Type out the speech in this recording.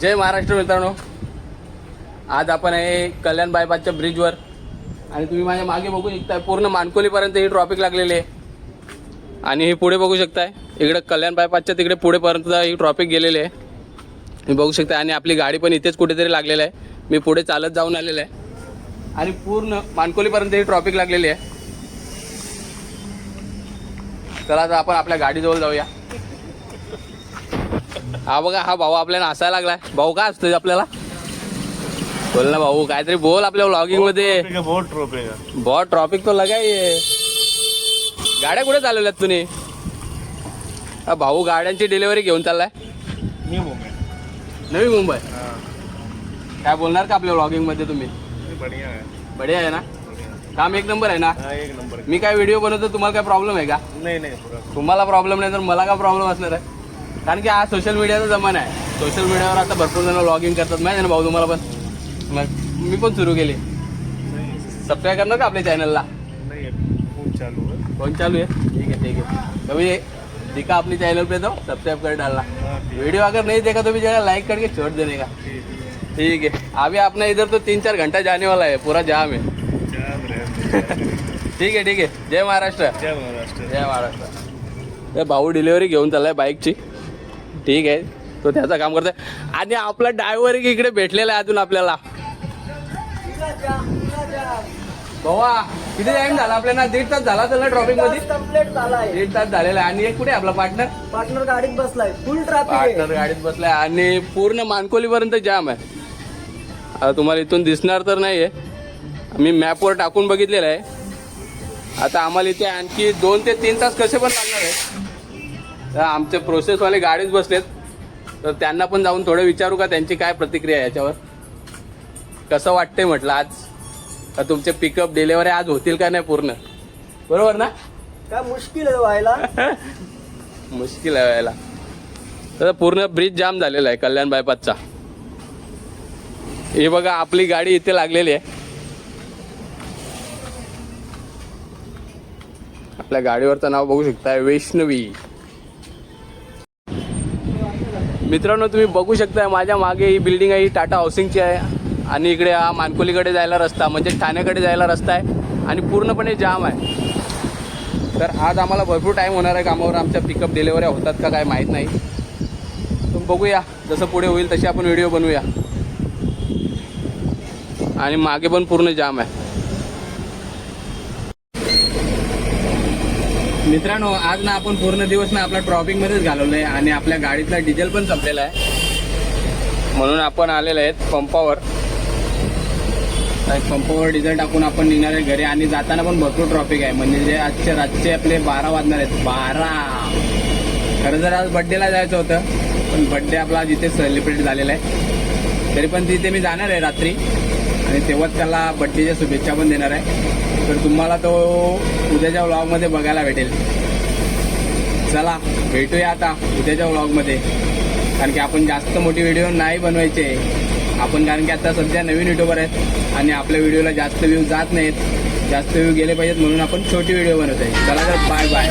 जय महाराष्ट्र मित्रांनो. आज आपण आहे कल्याण बायपासच्या ब्रिजवर. आणि तुम्ही माझ्या मागे बघू शकताय पूर्ण मानकोलीपर्यंत ही ट्रॉफिक लागलेली आहे. आणि हे पुढे बघू शकताय. इकडे कल्याण बायपासच्या तिकडे पुढेपर्यंत ही ट्रॉफिक गेलेली आहे. तुम्ही बघू शकता आणि आपली गाडी पण इथेच कुठेतरी लागलेलं आहे. मी पुढे चालत जाऊन आलेलं आहे. आणि पूर्ण मानकोलीपर्यंत ही ट्रॉफिक लागलेली आहे. चला आता आपण आपल्या गाडीजवळ जाऊया. हा बघा हा भाऊ आपल्याला हसायला लागलाय. भाऊ काय असतोय आपल्याला? बोल ना भाऊ काहीतरी बोल आपल्या व्लॉगिंगमध्ये. बहुत ट्रॉफिक बहुत ट्रॉफिक तो लगा है गाड्या कुठे चालवल्यात तुम्ही? भाऊ गाड्यांची डिलिव्हरी घेऊन चाललाय. न्यू नवी मुंबई? काय बोलणार का आपल्या व्लॉगिंगमध्ये तुम्ही? बढ़िया बढिया आहे ना? काम एक नंबर आहे ना? एक नंबर. मी काय व्हिडिओ बनवतो तुम्हाला काय प्रॉब्लेम आहे का? नहीं नहीं तुम्हाला प्रॉब्लेम नाही तर मला काय प्रॉब्लेम असणार आहे? कारण की हा सोशल मीडियाचा जमाना आहे. सोशल मीडियावर आता भरपूर जण लॉगिंग करतात. माहिती आहे ना भाऊ तुम्हाला पण? मग मी पण सुरू केली. सबस्क्राईब करणार का आपल्या चॅनलला नहीं है फोन चालू है फोन चालू है ठीक है ठीक है कभी दिखा अपने चैनल पे तो सब्सक्राइब कर डालना वीडियो अगर नहीं देखा तो भी जगह लाइक करके छोड़ देने का. ठीक ठीक है अभी आपने इधर तो तीन चार घंटा जाने वाला है पूरा जाम है. रहे ठीक है ठीक है. जय महाराष्ट्र. जय महाराष्ट्र। जय महाराष्ट्र. भाऊ डिलिव्हरी घेऊन चाललाय बाईकची ठीक आहे. तो त्याचं काम करतोय. आणि आपला ड्रायव्हर इकडे भेटलेला आहे अजून आपल्याला. भावा किती टाइम झाला आपल्याला? दीड तास झाला तर ट्रॉफिकमध्ये कंप्लीट झालाय दीड तास झालेला आहे. आणि एक कुठे आहे आपला पार्टनर पार्टनर गाडीत बसलाय. फुल ट्रॅफिक आहे. पार्टनर गाडीत बसलाय. आणि पूर्ण मानकोलीपर्यंत जाम आहे. आता तुम्हाला इथून दिसणार तर नाहीये. मी मॅपवर टाकून बघितलेलं आहे. आता आम्हाला इथे आणखी दोन ते तीन तास कसे पण लागणार आहे तर आमचे प्रोसेसवाले गाडीच बसलेत. तर त्यांना पण जाऊन थोडं विचारू का त्यांची काय प्रतिक्रिया आहे याच्यावर. कसं वाटतंय म्हटलं आज? का तुमचे पिकअप डिलेवरी आज होतील का नाही पूर्ण? बरोबर ना? काय मुश्किल आहे व्हायला. मुश्किल आहे यायला तर पूर्ण ब्रिज जाम झालेला आहे कल्याण बायपासचा हे बघा आपली गाडी इथे लागलेली आहे. आपल्या गाडीवरचं नाव बघू शकता वैष्णवी. मित्रांनो तुम्ही बघू शकताय माझ्या मागे ही बिल्डिंग आहे ही टाटा हाऊसिंगची आहे. आणि इकडे हा मानकोलीकडे जायला रस्ता म्हणजे ठाण्याकडे जायला रस्ता आहे. आणि पूर्णपणे जाम आहे. तर आज आम्हाला भरपूर टाईम होणार आहे कामावर. आमच्या पिकअप डिलेवऱ्या होतात का काय माहीत नाही. तर बघूया जसं पुढे होईल तशी आपण व्हिडिओ बनवूया. आणि मागे पण पूर्ण जाम आहे. मित्रांनो आज ना आपण पूर्ण दिवस ना आपला ट्रॉपिंग मध्येच घालवलं आहे आणि आपल्या गाडीतला डिझेल पण संपलेला आहे. म्हणून आपण आलेलो आहेत पंपावर. पंपावर डिझेल टाकून आपण निघणार आहे घरी आणि जाताना पण भरपूर ट्रॉफिक आहे. म्हणजे जे आजचे रातचे आपले बारा वाजणार आहेत. बारा! खरं जर आज बड्डेला जायचं होतं पण बड्डे आपला आज इथे सेलिब्रेट झालेला आहे. तरी पण तिथे मी जाणार आहे रात्री. आणि तेव्हाच त्याला बड्डेच्या शुभेच्छा पण देणार आहे. तर तुम्हाला तो उद्याच्या व्लॉगमध्ये बघायला भेटेल. चला भेटूया आता उद्याच्या व्लॉगमध्ये कारण की आपण जास्त मोठी व्हिडिओ नाही बनवायचे. आपण कारण की आता सध्या नवीन युट्यूबर आहेत आणि आपल्या व्हिडिओला जास्त व्ह्यू जात नाहीत. जास्त व्ह्यू गेले पाहिजेत म्हणून आपण छोटी व्हिडिओ बनवत आहे चला तर बाय बाय